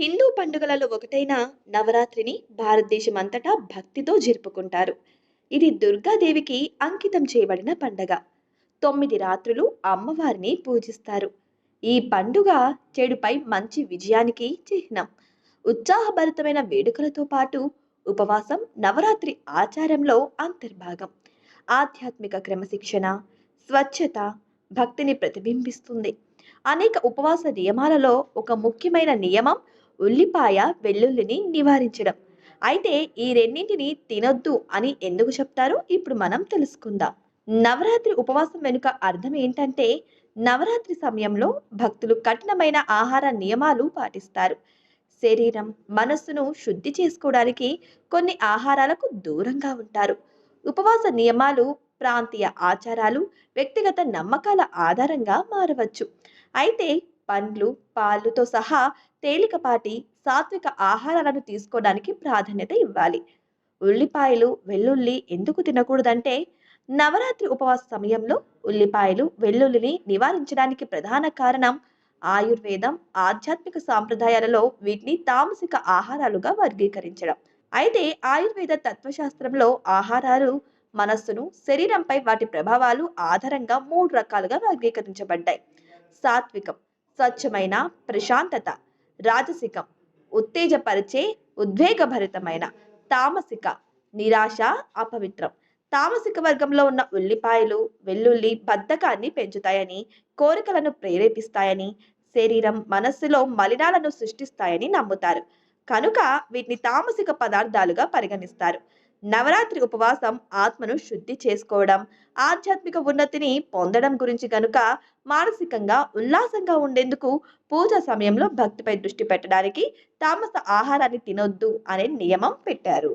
హిందూ పండుగలలో ఒకటైన నవరాత్రిని భారతదేశం అంతటా భక్తితో జరుపుకుంటారు. ఇది దుర్గాదేవికి అంకితం చేయబడిన పండగ. తొమ్మిది రాత్రులు అమ్మవారిని పూజిస్తారు. ఈ పండుగ చెడుపై మంచి విజయానికి చిహ్నం. ఉత్సాహభరితమైన వేడుకలతో పాటు ఉపవాసం నవరాత్రి ఆచారంలో అంతర్భాగం. ఆధ్యాత్మిక క్రమశిక్షణ స్వచ్ఛత భక్తిని ప్రతిబింబిస్తుంది. అనేక ఉపవాస నియమాలలో ఒక ముఖ్యమైన నియమం ఉల్లిపాయ వెల్లుల్లిని నివారించడం. అయితే ఈ రెండింటిని తినొద్దు అని ఎందుకు చెప్తారో ఇప్పుడు మనం తెలుసుకుందాం. నవరాత్రి ఉపవాసం వెనుక అర్థం ఏంటంటే నవరాత్రి సమయంలో భక్తులు కఠినమైన ఆహార నియమాలు పాటిస్తారు. శరీరం మనస్సును శుద్ధి చేసుకోవడానికి కొన్ని ఆహారాలకు దూరంగా ఉంటారు. ఉపవాస నియమాలు ప్రాంతీయ ఆచారాలు వ్యక్తిగత నమ్మకాల ఆధారంగా మారవచ్చు. అయితే పండ్లు పాలుతో సహా తేలికపాటి సాత్విక ఆహారాలను తీసుకోవడానికి ప్రాధాన్యత ఇవ్వాలి. ఉల్లిపాయలు వెల్లుల్లి ఎందుకు తినకూడదంటే నవరాత్రి ఉపవాస సమయంలో ఉల్లిపాయలు వెల్లుల్లిని నివారించడానికి ప్రధాన కారణం ఆయుర్వేదం ఆధ్యాత్మిక సాంప్రదాయాలలో వీటిని తామసిక ఆహారాలుగా వర్గీకరించడం. అయితే ఆయుర్వేద తత్వశాస్త్రంలో ఆహారాలు మనస్సును శరీరంపై వాటి ప్రభావాలు ఆధారంగా మూడు రకాలుగా వర్గీకరించబడ్డాయి. సాత్వికం స్వచ్ఛమైన ప్రశాంతత రాజసికం ఉత్తేజపరిచే ఉద్వేగభరితమైన తామసిక నిరాశ అపవిత్రం. తామసిక వర్గంలో ఉన్న ఉల్లిపాయలు వెల్లుల్లి బద్ధకాన్ని పెంచుతాయని కోరికలను ప్రేరేపిస్తాయని శరీరం మనస్సులో మలినాలను సృష్టిస్తాయని నమ్ముతారు. కనుక వీటిని తామసిక పదార్థాలుగా పరిగణిస్తారు. నవరాత్రి ఉపవాసం ఆత్మను శుద్ధి చేసుకోవడం ఆధ్యాత్మిక ఉన్నతిని పొందడం గురించి కనుక మానసికంగా ఉల్లాసంగా ఉండేందుకు పూజ సమయంలో భక్తిపై దృష్టి పెట్టడానికి తామస ఆహారాన్ని తినొద్దు అనే నియమం పెట్టారు.